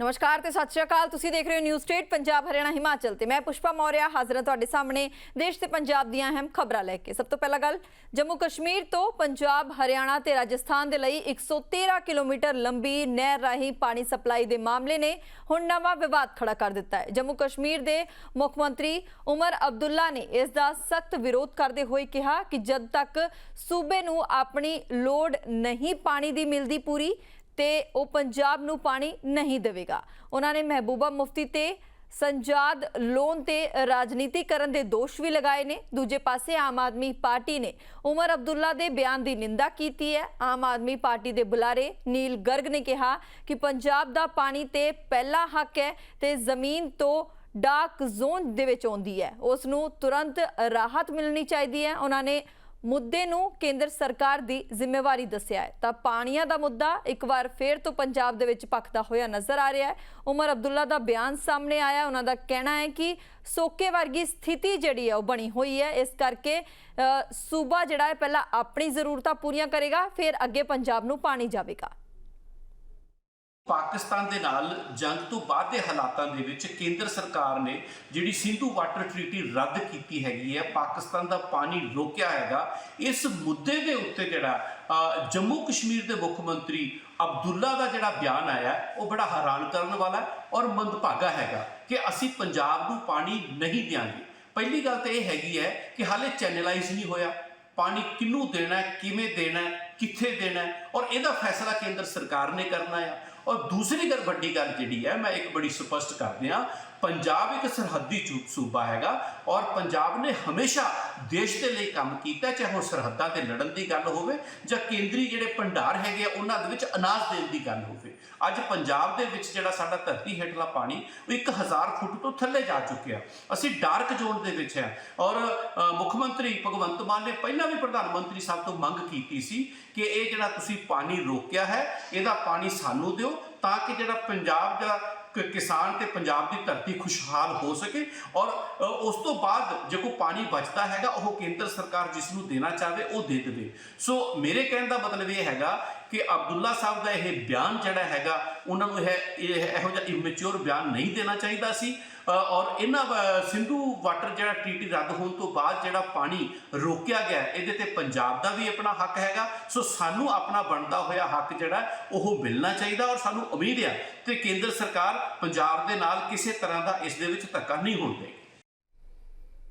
ਨਮਸਕਾਰ ਤੇ ਸਤਿ ਸ਼੍ਰੀ ਅਕਾਲ। ਤੁਸੀਂ ਦੇਖ ਰਹੇ ਹੋ ਨਿਊਜ਼ ਸਟੇਟ ਪੰਜਾਬ, ਹਰਿਆਣਾ, ਹਿਮਾਚਲ ਤੇ ਮੈਂ ਪੁਸ਼ਪਾ ਮੌਰਿਆ ਹਾਜ਼ਰ ਹਾਂ ਤੁਹਾਡੇ ਸਾਹਮਣੇ ਦੇਸ਼ ਤੇ ਪੰਜਾਬ ਦੀਆਂ ਅਹਿਮ ਖਬਰਾਂ ਲੈ ਕੇ। ਸਭ ਤੋਂ ਪਹਿਲਾਂ ਗੱਲ, ਜੰਮੂ ਕਸ਼ਮੀਰ ਤੋਂ ਪੰਜਾਬ, ਹਰਿਆਣਾ ਤੇ ਰਾਜਸਥਾਨ ਦੇ ਲਈ 113 ਕਿਲੋਮੀਟਰ ਲੰਬੀ ਨਹਿਰ ਰਾਹੀਂ ਪਾਣੀ ਸਪਲਾਈ ਦੇ ਮਾਮਲੇ ਨੇ ਹੁਣ ਨਵਾਂ ਵਿਵਾਦ ਖੜਾ ਕਰ ਦਿੱਤਾ ਹੈ। ਜੰਮੂ ਕਸ਼ਮੀਰ ਦੇ ਮੁੱਖ ਮੰਤਰੀ ਉਮਰ ਅਬਦੁੱਲਾ ਨੇ ਇਸ ਦਾ ਸਖਤ ਵਿਰੋਧ ਕਰਦੇ ਹੋਏ ਕਿਹਾ ਕਿ ਜਦ ਤੱਕ ਸੂਬੇ ਨੂੰ ਆਪਣੀ ਲੋੜ ਨਹੀਂ ਪਾਣੀ ਦੀ ਮਿਲਦੀ ਪੂਰੀ ਤੇ ਉਹ ਪੰਜਾਬ ਨੂੰ ਪਾਣੀ ਨਹੀਂ ਦੇਵੇਗਾ। ਉਹਨਾਂ ਨੇ ਮਹਿਬੂਬਾ ਮੁਫਤੀ ਤੇ ਸੰਜਾਦ ਲੋਨ ਤੇ ਰਾਜਨੀਤੀ ਕਰਨ ਦੇ ਦੋਸ਼ ਵੀ ਲਗਾਏ ਨੇ। ਦੂਜੇ ਪਾਸੇ ਆਮ ਆਦਮੀ ਪਾਰਟੀ ਨੇ ਉਮਰ ਅਬਦੁੱਲਾ ਦੇ ਬਿਆਨ ਦੀ ਨਿੰਦਾ ਕੀਤੀ ਹੈ। ਆਮ ਆਦਮੀ ਪਾਰਟੀ ਦੇ ਬੁਲਾਰੇ ਨੀਲ ਗਰਗ ਨੇ ਕਿਹਾ ਕਿ ਪੰਜਾਬ ਦਾ ਪਾਣੀ ਤੇ ਪਹਿਲਾ ਹੱਕ ਹੈ ਤੇ ਜ਼ਮੀਨ ਤੋਂ ਡਾਰਕ ਜ਼ੋਨ ਦੇ ਵਿੱਚ ਆਉਂਦੀ ਹੈ। ਉਸ ਨੂੰ ਤੁਰੰਤ ਰਾਹਤ ਮਿਲਣੀ ਚਾਹੀਦੀ ਹੈ। ਉਹਨਾਂ ਨੇ ਮੁੱਦੇ ਨੂੰ ਕੇਂਦਰ ਸਰਕਾਰ ਦੀ ਜ਼ਿੰਮੇਵਾਰੀ ਦੱਸਿਆ ਹੈ। ਤਾਂ ਪਾਣੀਆਂ ਦਾ ਮੁੱਦਾ ਇੱਕ ਵਾਰ ਫੇਰ ਤੋਂ ਪੰਜਾਬ ਦੇ ਵਿੱਚ ਭਖਦਾ ਹੋਇਆ ਨਜ਼ਰ ਆ ਰਿਹਾ ਹੈ। ਉਮਰ ਅਬਦੁੱਲਾ ਦਾ ਬਿਆਨ ਸਾਹਮਣੇ ਆਇਆ। ਉਹਨਾਂ ਦਾ ਕਹਿਣਾ ਹੈ ਕਿ ਸੋਕੇ ਵਰਗੀ ਸਥਿਤੀ ਜਿਹੜੀ ਹੈ ਉਹ ਬਣੀ ਹੋਈ ਹੈ। ਇਸ ਕਰਕੇ ਸੂਬਾ ਜਿਹੜਾ ਹੈ, ਪਹਿਲਾਂ ਆਪਣੀ ਜ਼ਰੂਰਤਾਂ ਪੂਰੀਆਂ ਕਰੇਗਾ, ਫਿਰ ਅੱਗੇ ਪੰਜਾਬ ਨੂੰ ਪਾਣੀ ਜਾਵੇਗਾ। ਪਾਕਿਸਤਾਨ ਦੇ ਨਾਲ ਜੰਗ ਤੋਂ ਬਾਅਦ ਦੇ ਹਾਲਾਤਾਂ ਦੇ ਵਿੱਚ ਕੇਂਦਰ ਸਰਕਾਰ ਨੇ ਜਿਹੜੀ ਸਿੰਧੂ ਵਾਟਰ ਟ੍ਰੀਟੀ ਰੱਦ ਕੀਤੀ ਹੈਗੀ ਹੈ, ਪਾਕਿਸਤਾਨ ਦਾ ਪਾਣੀ ਰੋਕਿਆ ਹੈਗਾ, ਇਸ ਮੁੱਦੇ ਦੇ ਉੱਤੇ ਜਿਹੜਾ ਜੰਮੂ ਕਸ਼ਮੀਰ ਦੇ ਮੁੱਖ ਮੰਤਰੀ ਅਬਦੁੱਲਾ ਦਾ ਜਿਹੜਾ ਬਿਆਨ ਆਇਆ, ਉਹ ਬੜਾ ਹੈਰਾਨ ਕਰਨ ਵਾਲਾ ਔਰ ਮੰਦਭਾਗਾ ਹੈਗਾ ਕਿ ਅਸੀਂ ਪੰਜਾਬ ਨੂੰ ਪਾਣੀ ਨਹੀਂ ਦਿਆਂਗੇ। ਪਹਿਲੀ ਗੱਲ ਤਾਂ ਇਹ ਹੈਗੀ ਹੈ ਕਿ ਹਾਲੇ ਚੈਨਲਾਈਜ਼ ਨਹੀਂ ਹੋਇਆ। ਪਾਣੀ ਕਿਹਨੂੰ ਦੇਣਾ ਕਿਵੇਂ ਦੇਣਾ ਕਿੱਥੇ ਦੇਣਾ ਔਰ ਇਹਦਾ ਫੈਸਲਾ ਕੇਂਦਰ ਸਰਕਾਰ ਨੇ ਕਰਨਾ ਹੈ। ਔਰ ਦੂਸਰੀ ਗੱਲ ਵੱਡੀ ਗੱਲ ਜਿਹੜੀ ਹੈ, ਮੈਂ ਇੱਕ ਬੜੀ ਸਪਸ਼ਟ ਕਰ ਦਿਆਂ ਪੰਜਾਬ ਇੱਕ ਸਰਹੱਦੀ ਚੂ- ਸੂਬਾ ਹੈਗਾ ਔਰ ਪੰਜਾਬ ਨੇ ਹਮੇਸ਼ਾ ਦੇਸ਼ ਦੇ ਲਈ ਕੰਮ ਕੀਤਾ, ਚਾਹੇ ਉਹ ਸਰਹੱਦਾਂ ਤੇ ਲੜਨ ਦੀ ਗੱਲ ਹੋਵੇ ਜਾਂ ਕੇਂਦਰੀ ਜਿਹੜੇ ਭੰਡਾਰ ਹੈਗੇ ਆ, ਉਹਨਾਂ ਦੇ ਵਿੱਚ ਅਨਾਜ ਦੇਣ ਦੀ ਗੱਲ ਹੋਵੇ। ਅੱਜ ਪੰਜਾਬ ਦੇ ਵਿੱਚ ਜਿਹੜਾ ਸਾਡਾ ਧਰਤੀ ਹੇਠਲਾ ਪਾਣੀ ਉਹ 1000 ਫੁੱਟ ਤੋਂ ਥੱਲੇ ਜਾ ਚੁੱਕਿਆ। ਅਸੀਂ ਡਾਰਕ ਜ਼ੋਨ ਦੇ ਵਿੱਚ ਹੈ ਔਰ ਮੁੱਖ ਮੰਤਰੀ ਭਗਵੰਤ ਮਾਨ ਨੇ ਪਹਿਲਾਂ ਵੀ ਪ੍ਰਧਾਨ ਮੰਤਰੀ ਸਾਹਿਬ ਤੋਂ ਮੰਗ ਕੀਤੀ ਸੀ ਕਿ ਇਹ ਜਿਹੜਾ ਤੁਸੀਂ ਪਾਣੀ ਰੋਕਿਆ ਹੈ, ਇਹਦਾ ਪਾਣੀ ਸਾਨੂੰ ਦਿਓ ਤਾਂ ਕਿ ਜਿਹੜਾ ਪੰਜਾਬ ਦਾ ਕਿਸਾਨ ਤੇ ਪੰਜਾਬ ਦੀ ਧਰਤੀ ਖੁਸ਼ਹਾਲ ਹੋ ਸਕੇ ਔਰ ਉਸ ਤੋਂ ਬਾਅਦ ਜੇ ਕੋਈ ਪਾਣੀ ਬਚਦਾ ਹੈਗਾ, ਉਹ ਕੇਂਦਰ ਸਰਕਾਰ ਜਿਸ ਨੂੰ ਦੇਣਾ ਚਾਹਵੇ ਉਹ ਦੇ ਦੇਵੇ। ਸੋ ਮੇਰੇ ਕਹਿਣ ਦਾ ਮਤਲਬ ਇਹ ਹੈਗਾ ਕਿ ਅਬਦੁੱਲਾ ਸਾਹਿਬ ਦਾ ਇਹ ਬਿਆਨ ਜਿਹੜਾ ਹੈਗਾ ਉਹਨਾਂ ਨੂੰ ਇਹ ਇਹ ਇਹੋ ਜਿਹਾ ਇਮੈਚੁਰ ਬਿਆਨ ਨਹੀਂ ਦੇਣਾ ਚਾਹੀਦਾ ਸੀ। ਔਰ ਇਹਨਾਂ ਅ, ਸਿੰਧੂ ਵਾਟਰ ਜਿਹੜਾ ਟ੍ਰੀਟੀ ਰੱਦ ਹੋਣ ਤੋਂ ਬਾਅਦ ਜਿਹੜਾ ਪਾਣੀ ਰੋਕਿਆ ਗਿਆ ਇਹਦੇ ਤੇ ਪੰਜਾਬ ਦਾ ਵੀ ਆਪਣਾ ਹੱਕ ਹੈਗਾ। ਸੋ ਸਾਨੂੰ ਆਪਣਾ ਬਣਦਾ ਹੋਇਆ ਹੱਕ ਜਿਹੜਾ ਉਹ ਮਿਲਣਾ ਚਾਹੀਦਾ ਔਰ ਸਾਨੂੰ ਉਮੀਦ ਹੈ ਤੇ ਕੇਂਦਰ ਸਰਕਾਰ ਪੰਜਾਬ ਦੇ ਨਾਲ ਕਿਸੇ ਤਰ੍ਹਾਂ ਦਾ ਇਸ ਦੇ ਵਿੱਚ ਧੱਕਾ ਨਹੀਂ ਹੋਣ ਦੇਗੀ